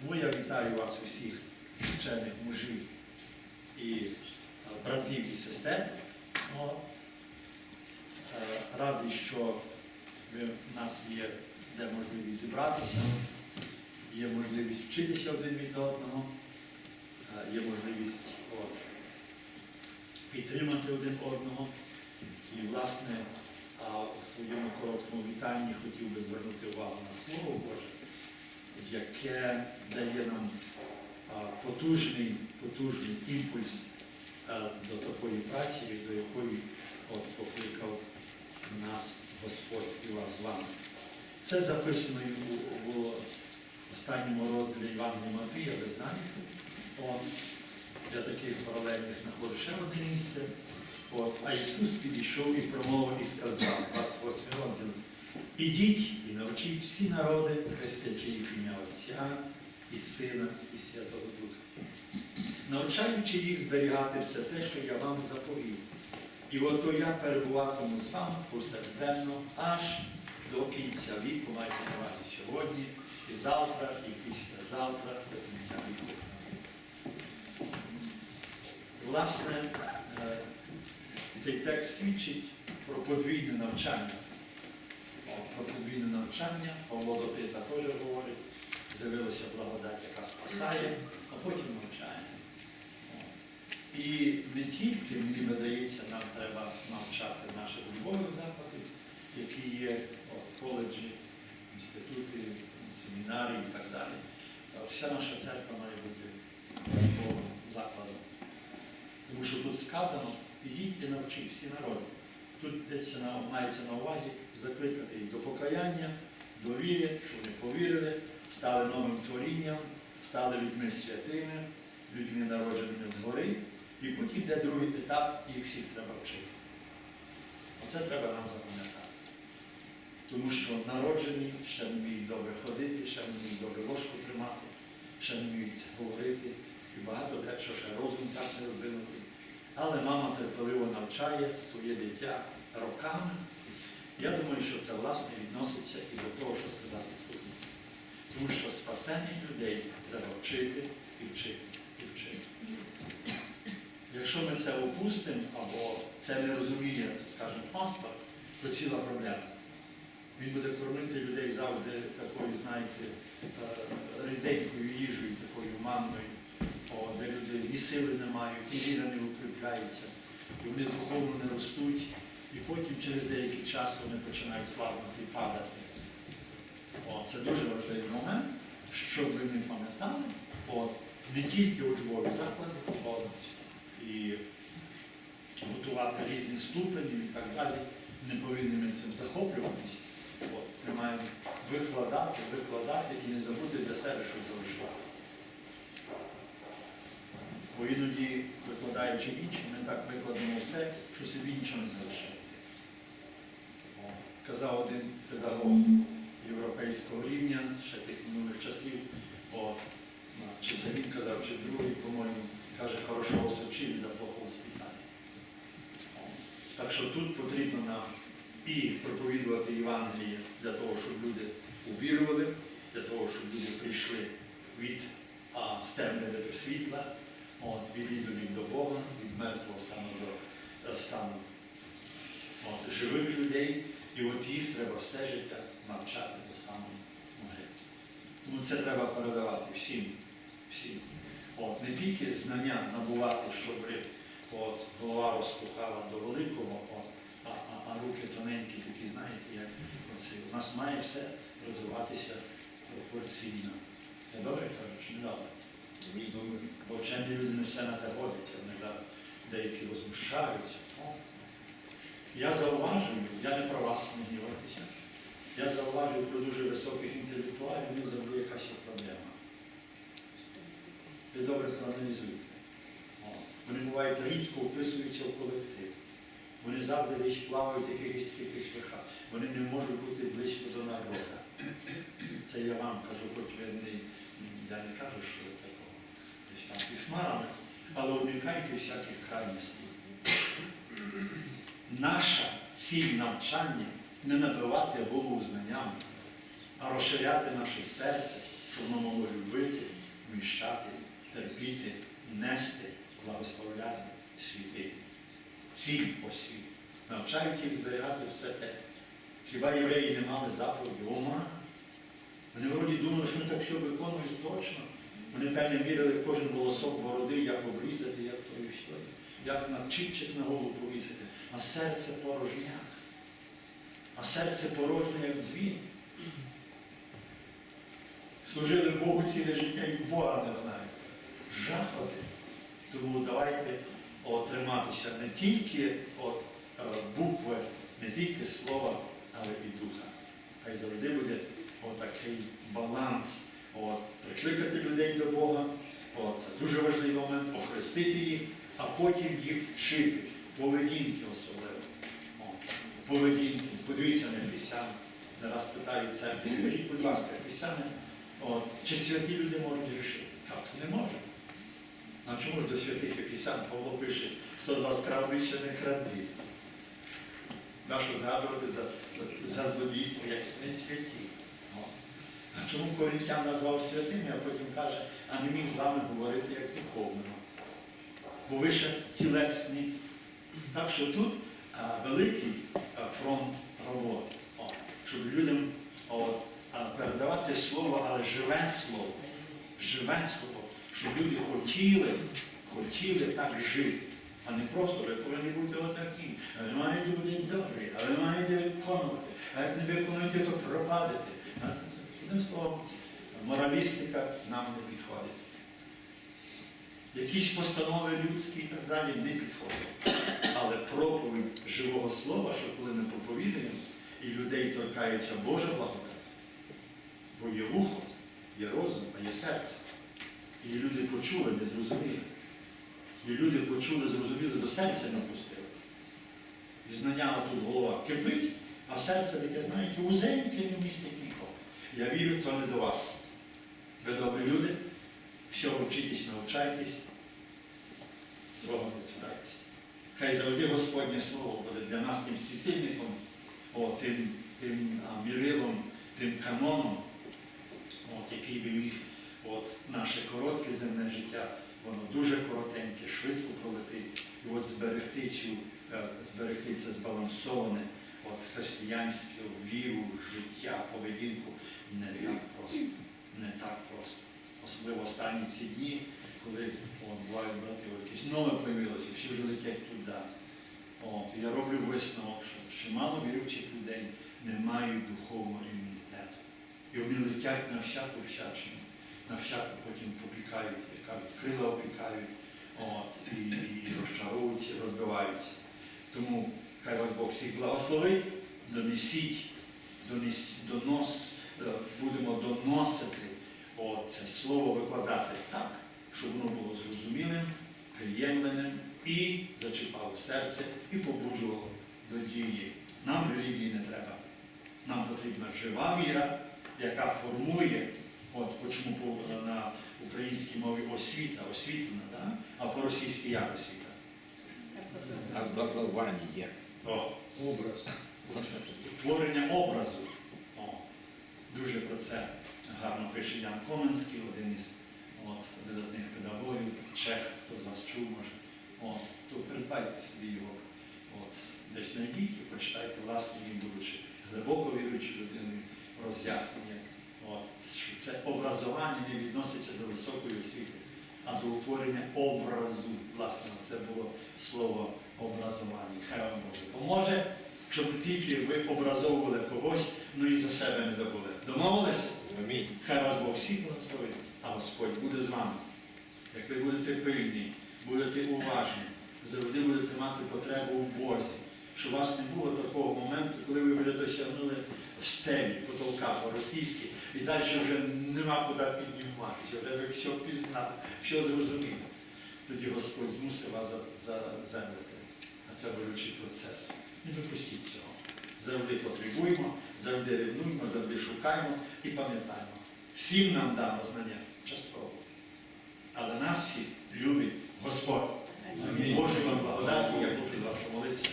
Тому я вітаю вас усіх вчених мужів і е, братів і сестер. Е, Радий, що в нас є де можливість зібратися, є можливість вчитися один від одного, е, є можливість от, підтримати один одного. І, власне, у своєму короткому вітанні хотів би звернути увагу на Слово Боже, яке дає нам потужний, потужний імпульс до такої праці, до якої от, покликав нас Господь і вас з вами. Це записано у, у останньому розділі Івангелія Матвія, ви знаєте. От, для таких паралельних знаходжу ще одне місце. От, а Ісус підійшов і промовив і сказав, 28 розділ, ідіть навчіть всі народи, хрестячи їх ім'я Отця і Сина, і Святого Духа, навчаючи їх зберігати все те, що я вам заповів. І ото я перебуватиму з вами повсякденно аж до кінця віку, мається на увазі сьогодні, і завтра, і післязавтра, до кінця віку. Власне, е, цей текст свідчить про подвійне навчання. О, навчання Павло до Тита теж говорить, з'явилася благодать, яка спасає, а потім навчає. І не тільки, мені видається, нам треба навчати наших учбових закладів, які є от, коледжі, інститути, семінарії і так далі. Вся наша церква має бути учбовим закладом. Тому що тут сказано, ідіть і навчіть всі народи. Тут йдеться мається на увазі закликати їх до покаяння, до віри, щоб вони повірили, стали новим творінням, стали людьми святими, людьми народженими згори. І потім йде другий етап, їх всіх треба вчити. Оце треба нам запам'ятати. Тому що народжені ще не вміють добре ходити, ще не вміють добре ложку тримати, ще не вміють говорити, і багато дечо ще розум так не розвинутий. Але мама терпеливо навчає своє дитя роками. Я думаю, що це власне відноситься і до того, що сказав Ісус. Тому що спасених людей треба вчити і вчити і вчити. Якщо ми це опустимо або це не розуміє, скажімо, пастор, то ціла проблема. Він буде кормити людей завжди такою, знаєте, е, ріденькою їжею, такою манною, о, ні сили не мають, ні віра не укріпляється, і вони духовно не ростуть, і потім через деякий час вони починають слабнути і падати. О, це дуже важливий момент, щоб ви не пам'ятали, от, не тільки учбові заклади, от, і готувати різні ступені і так далі. Не повинні ми цим захоплюватися. От, ми маємо викладати, викладати і не забути для себе щось залишити. Бо іноді, викладаючи інші, ми так викладемо все, що собі нічого не залишаємо. О, Казав один педагог європейського рівня, ще тих минулих часів, от, а, чи це він казав, чи другий, по-моєму, каже, хорошого вчили, да плохого воспитання. Так що тут потрібно нам і проповідувати Євангеліє для того, щоб люди увірували, для того, щоб люди прийшли від а, стемневи до світла, от, від ідолів до Бога, від мертвого стану до е, стану от, живих людей. І от їх треба все життя навчати до самої могили. Тому це треба передавати всім. всім. От, не тільки знання набувати, щоб от, голова розпухала до великого, от, а, а, а руки тоненькі, такі, знаєте, як оці. У нас має все розвиватися пропорційно. Я добре кажу, чи не добре? Бо вчені люди не все на те годяться, вони деякі возмущаються. Я зауважую, я не про вас не гніватися. Я зауважую про дуже високих інтелектуалів, у завжди якась проблема. Ви добре проаналізуйте. Вони бувають рідко вписуються в колектив. Вони завжди десь плавають якихось таких верхах. Вони не можуть бути близько до народу. Це я вам кажу, хоч ви не, я не кажу, що ви такого під хмарами, але уникайте всяких крайностей. Наша ціль навчання не набивати голову знаннями, а розширяти наше серце, щоб воно могло любити, діти, нести, благословляти, світити. Ціль освіти. Навчають їх зберігати все те. Хіба євреї не мали заповіді? Ома. Вони вроді думали, що вони так все виконують точно. Вони мірили кожен волосок бороди, як обрізати, як що, як на чіпчик на голову повісити. А серце порожняк. А серце порожнє, як дзвін. Служили Богу ціле життя і Бога не знають. Жахоти. Тому давайте о, триматися не тільки от, е, букви, не тільки слова, але і духа. Хай завжди буде отакий баланс. От, прикликати людей до Бога, от, це дуже важливий момент, охрестити їх, а потім їх вчити. Поведінки особливо. От, поведінки. Подивіться на Ефесян. Не раз питаю в церкві, скажіть, будь ласка, Ефесяни, от, чи святі люди можуть? Кажуть, не можуть. А чому ж до святих Ефесян Павло пише, хто з вас крав більше не кради? Нащо згадувати за, за злодійство, як не святі? Чому Коринтян назвав святими, а потім каже, а не міг з вами говорити як з духовними? Бо ви ще тілесні. Так що тут а, великий а, фронт роботи, О, щоб людям о, а, передавати слово, але живе слово, живе слово, щоб люди хотіли, хотіли так жити. А не просто ви повинні бути отакі, а ви маєте бути добрі, а ви маєте виконувати. А як не виконуєте, то пропадете. Одним словом, моралістика нам не підходить. Якісь постанови людські і так далі не підходять. Але проповідь живого слова, що коли ми проповідуємо, і людей торкається Божа благодать, бо є вухо, є розум, а є серце. І люди почули, не зрозуміли. І люди почули, зрозуміли, до серця не пустили. І знання тут голова кипить, а серце таке, знаєте, узеньке не містить. Я вірю, то не до вас. Ви добрі люди, всього вчитесь, навчайтесь, свого не. Хай завжди Господнє Слово буде для нас тим світильником, о, тим, тим а, мірилом, тим каноном, от, який би міг от, наше коротке земне життя, воно дуже коротеньке, швидко пролетить. І от зберегти цю, е, зберегти це збалансоване от, християнське віру, життя, поведінку не так просто. Не так просто. Особливо останні ці дні, коли от, бувають брати, якісь нове появилося, всі вже летять туди. От, я роблю висновок, що чимало віруючих людей не мають духовного імунітету. І вони летять на всяку всячину, на всяку потім попікають, кажуть, крила опікають, от, і, і розчаровуються, розбиваються. Тому хай вас Бог всіх благословить, донесіть, донес, донос, е, будемо доносити це слово викладати так, щоб воно було зрозумілим, приємленим і зачіпало серце, і побуджувало до дії. Нам релігії не треба. Нам потрібна жива віра, яка формує, от чому на українській мові освіта, освітлена, да? а по-російськи як освіта? Образование. О, Образ. творення образу. О, дуже про це гарно пише Ян Коменський, один із от, видатних педагогів, чех, хто з вас чув, може. От, то придбайте собі його, от, десь знайдіть і почитайте власне, він будучи глибоко віруючи людиною роз'яснення. Що це образування не відноситься до високої освіти, а до утворення образу. Власне, це було слово образування. Хай вам Боже поможе, щоб тільки ви образовували когось, ну і за себе не забули. Домовились? Аминь. Хай вас Бог всіх благословить, а Господь буде з вами. Як ви будете пильні, будете уважні, завжди будете мати потребу в Бозі, щоб у вас не було такого моменту, коли ви вже досягнули стелі, потолка по-російськи, і далі вже нема куди підніматися, вже ви все пізнали, все зрозуміли. Тоді Господь змусить вас заземлити. А це болючий процес. Не випустіть цього. Завжди потребуємо, завжди ревнуємо, завжди шукаємо і пам'ятаємо. Всім нам дано знання частково. Але нас всіх любить Господь. Боже вам благодаті, я хочу вас помолитися.